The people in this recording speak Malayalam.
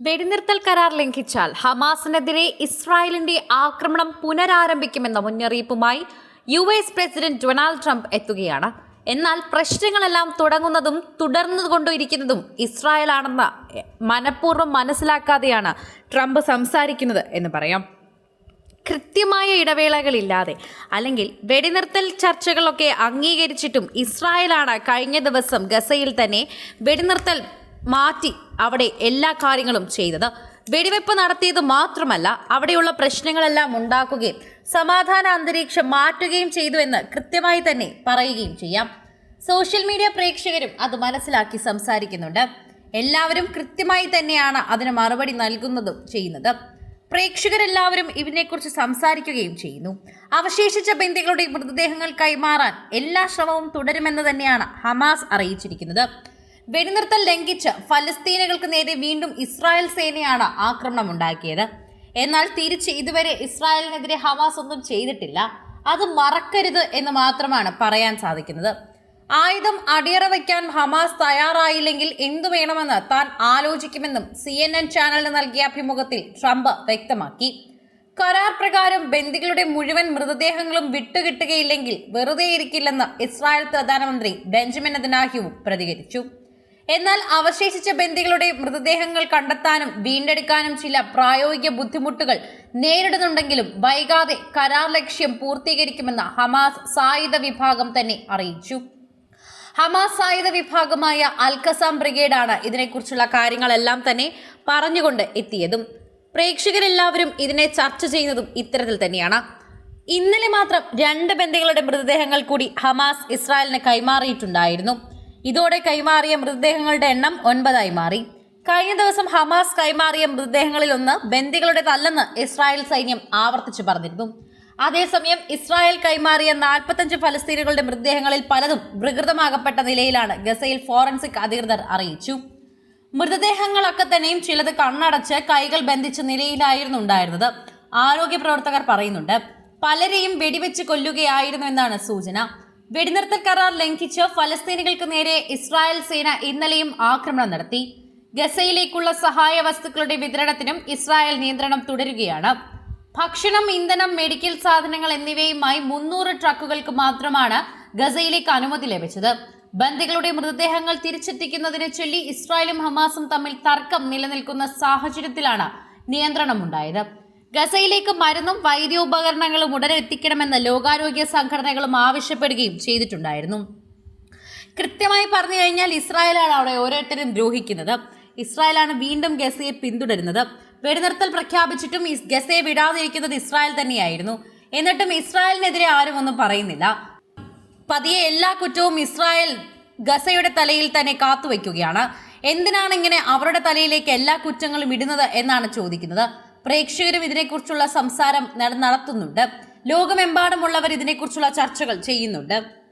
വെടിനിർത്തൽ കരാർ ലംഘിച്ചാൽ ഹമാസിനെതിരെ ഇസ്രായേലിന്റെ ആക്രമണം പുനരാരംഭിക്കുമെന്ന മുന്നറിയിപ്പുമായി U S president Donald Trump എത്തുകയാണ്. എന്നാൽ പ്രശ്നങ്ങളെല്ലാം തുടങ്ങുന്നതും തുടർന്നുകൊണ്ടിരിക്കുന്നതും ഇസ്രായേലാണെന്ന് മനഃപൂർവം മനസ്സിലാക്കാതെയാണ് ട്രംപ് സംസാരിക്കുന്നത് എന്ന് പറയാം. കൃത്യമായ ഇടവേളകളില്ലാതെ അല്ലെങ്കിൽ വെടിനിർത്തൽ ചർച്ചകളൊക്കെ അംഗീകരിച്ചിട്ടും ഇസ്രായേലാണ് കഴിഞ്ഞ ദിവസം ഗസയിൽ തന്നെ വെടിനിർത്തൽ മാറ്റി അവിടെ എല്ലാ കാര്യങ്ങളും ചെയ്തത്. വെടിവെപ്പ് നടത്തിയത് മാത്രമല്ല അവിടെയുള്ള പ്രശ്നങ്ങളെല്ലാം ഉണ്ടാക്കുകയും സമാധാന അന്തരീക്ഷം മാറ്റുകയും ചെയ്തു എന്ന് കൃത്യമായി തന്നെ പറയുകയും ചെയ്യാം. സോഷ്യൽ മീഡിയ പ്രേക്ഷകരും അത് മനസ്സിലാക്കി സംസാരിക്കുന്നുണ്ട്. എല്ലാവരും കൃത്യമായി തന്നെയാണ് അതിന് മറുപടി നൽകുന്നതും ചെയ്യുന്നത്. പ്രേക്ഷകരെല്ലാവരും ഇതിനെക്കുറിച്ച് സംസാരിക്കുകയും ചെയ്യുന്നു. അവശേഷിച്ച ബന്ധികളുടെ മൃതദേഹങ്ങൾ കൈമാറാൻ എല്ലാ ശ്രമവും തുടരുമെന്ന് തന്നെയാണ് ഹമാസ് അറിയിച്ചിരിക്കുന്നത്. വെടിനിർത്തൽ ലംഘിച്ച് ഫലസ്തീനുകൾക്ക് നേരെ വീണ്ടും ഇസ്രായേൽ സേനയാണ് ആക്രമണം ഉണ്ടാക്കിയത് എന്നാൽ തിരിച്ച് ഇതുവരെ ഇസ്രായേലിനെതിരെ ഹമാസ് ഒന്നും ചെയ്തിട്ടില്ല. അത് മറക്കരുത് എന്ന് മാത്രമാണ് പറയാൻ സാധിക്കുന്നത്. ആയുധം അടിയറ വയ്ക്കാൻ ഹമാസ് തയ്യാറായില്ലെങ്കിൽ എന്തു വേണമെന്ന് താൻ ആലോചിക്കുമെന്നും സി എൻ എൻ ചാനലിന് നൽകിയ അഭിമുഖത്തിൽ ട്രംപ് വ്യക്തമാക്കി. കരാർ പ്രകാരം ബന്ദികളുടെ മുഴുവൻ മൃതദേഹങ്ങളും വിട്ടുകിട്ടുകയില്ലെങ്കിൽ വെറുതെയിരിക്കില്ലെന്ന് ഇസ്രായേൽ പ്രധാനമന്ത്രി ബെഞ്ചമിൻ അദനാഹ്യവും പ്രതികരിച്ചു. എന്നാൽ അവശേഷിച്ച ബന്ദികളുടെ മൃതദേഹങ്ങൾ കണ്ടെത്താനും വീണ്ടെടുക്കാനും ചില പ്രായോഗിക ബുദ്ധിമുട്ടുകൾ നേരിടുന്നുണ്ടെങ്കിലും വൈകാതെ കരാർ ലക്ഷ്യം പൂർത്തീകരിക്കുമെന്ന് ഹമാസ് സായുധ വിഭാഗം തന്നെ അറിയിച്ചു. ഹമാസ് സായുധ വിഭാഗമായ അൽക്കസാം ബ്രിഗേഡാണ് ഇതിനെക്കുറിച്ചുള്ള കാര്യങ്ങളെല്ലാം തന്നെ പറഞ്ഞുകൊണ്ട് എത്തിയതും. പ്രേക്ഷകരെല്ലാവരും ഇതിനെ ചർച്ച ചെയ്യുന്നതും ഇത്തരത്തിൽ തന്നെയാണ്. ഇന്നലെ മാത്രം രണ്ട് ബന്ധികളുടെ മൃതദേഹങ്ങൾ കൂടി ഹമാസ് ഇസ്രായേലിന് കൈമാറിയിട്ടുണ്ടായിരുന്നു. ഇതോടെ കൈമാറിയ മൃതദേഹങ്ങളുടെ എണ്ണം ഒൻപതായി മാറി. കഴിഞ്ഞ ദിവസം ഹമാസ് കൈമാറിയ മൃതദേഹങ്ങളിൽ ഒന്ന് ബന്ദികളുടേതല്ലെന്ന് ഇസ്രായേൽ സൈന്യം ആവർത്തിച്ചു പറഞ്ഞിരുന്നു. അതേസമയം ഇസ്രായേൽ കൈമാറിയ നാൽപ്പത്തഞ്ച് ഫലസ്തീനുകളുടെ മൃതദേഹങ്ങളിൽ പലതും വികൃതമാകപ്പെട്ട നിലയിലാണ് ഗസയിൽ ഫോറൻസിക് അധികൃതർ അറിയിച്ചു. മൃതദേഹങ്ങളൊക്കെ തന്നെയും ചിലത് കണ്ണടച്ച് കൈകൾ ബന്ധിച്ച നിലയിലായിരുന്നു ഉണ്ടായിരുന്നത്. ആരോഗ്യ പ്രവർത്തകർ പറയുന്നുണ്ട് പലരെയും വെടിവെച്ച് കൊല്ലുകയായിരുന്നു എന്നാണ് സൂചന. വെടിനിർത്തൽ കരാർ ലംഘിച്ച് ഫലസ്തീനികൾക്ക് നേരെ ഇസ്രായേൽ സേന ഇന്നലെയും ആക്രമണം നടത്തി. ഗസയിലേക്കുള്ള സഹായ വസ്തുക്കളുടെ വിതരണത്തിനും ഇസ്രായേൽ നിയന്ത്രണം തുടരുകയാണ്. ഭക്ഷണം ഇന്ധനം മെഡിക്കൽ സാധനങ്ങൾ എന്നിവയുമായി മുന്നൂറ് ട്രക്കുകൾക്ക് മാത്രമാണ് ഗസയിലേക്ക് അനുമതി ലഭിച്ചത്. ബന്ദികളുടെ മൃതദേഹങ്ങൾ തിരിച്ചെത്തിക്കുന്നതിനെ ചൊല്ലി ഇസ്രായേലും ഹമാസും തമ്മിൽ തർക്കം നിലനിൽക്കുന്ന സാഹചര്യത്തിലാണ് നിയന്ത്രണമുണ്ടായത്. ഗസയിലേക്ക് മരുന്നും വൈദ്യോപകരണങ്ങളും ഉടനെ എത്തിക്കണമെന്ന് ലോകാരോഗ്യ സംഘടനകളും ആവശ്യപ്പെടുകയും ചെയ്തിട്ടുണ്ടായിരുന്നു. കൃത്യമായി പറഞ്ഞു കഴിഞ്ഞാൽ ഇസ്രായേലാണ് അവിടെ ഓരോരുത്തരും ദ്രോഹിക്കുന്നത്. ഇസ്രായേലാണ് വീണ്ടും ഗസയെ പിന്തുടരുന്നത്. വെടിനിർത്തൽ പ്രഖ്യാപിച്ചിട്ടും ഗസയെ വിടാതിരിക്കുന്നത് ഇസ്രായേൽ തന്നെയായിരുന്നു. എന്നിട്ടും ഇസ്രായേലിനെതിരെ ആരും ഒന്നും പറയുന്നില്ല. പതിയെ എല്ലാ കുറ്റവും ഇസ്രായേൽ ഗസയുടെ തലയിൽ തന്നെ കാത്തുവെക്കുകയാണ്. എന്തിനാണ് ഇങ്ങനെ അവരുടെ തലയിലേക്ക് എല്ലാ കുറ്റങ്ങളും ഇടുന്നത് എന്നാണ് ചോദിക്കുന്നത്. പ്രേക്ഷകരും ഇതിനെക്കുറിച്ചുള്ള സംസാരം നട- നടത്തുന്നുണ്ട്. ലോകമെമ്പാടുമുള്ളവർ ഇതിനെക്കുറിച്ചുള്ള ചർച്ചകൾ ചെയ്യുന്നുണ്ട്.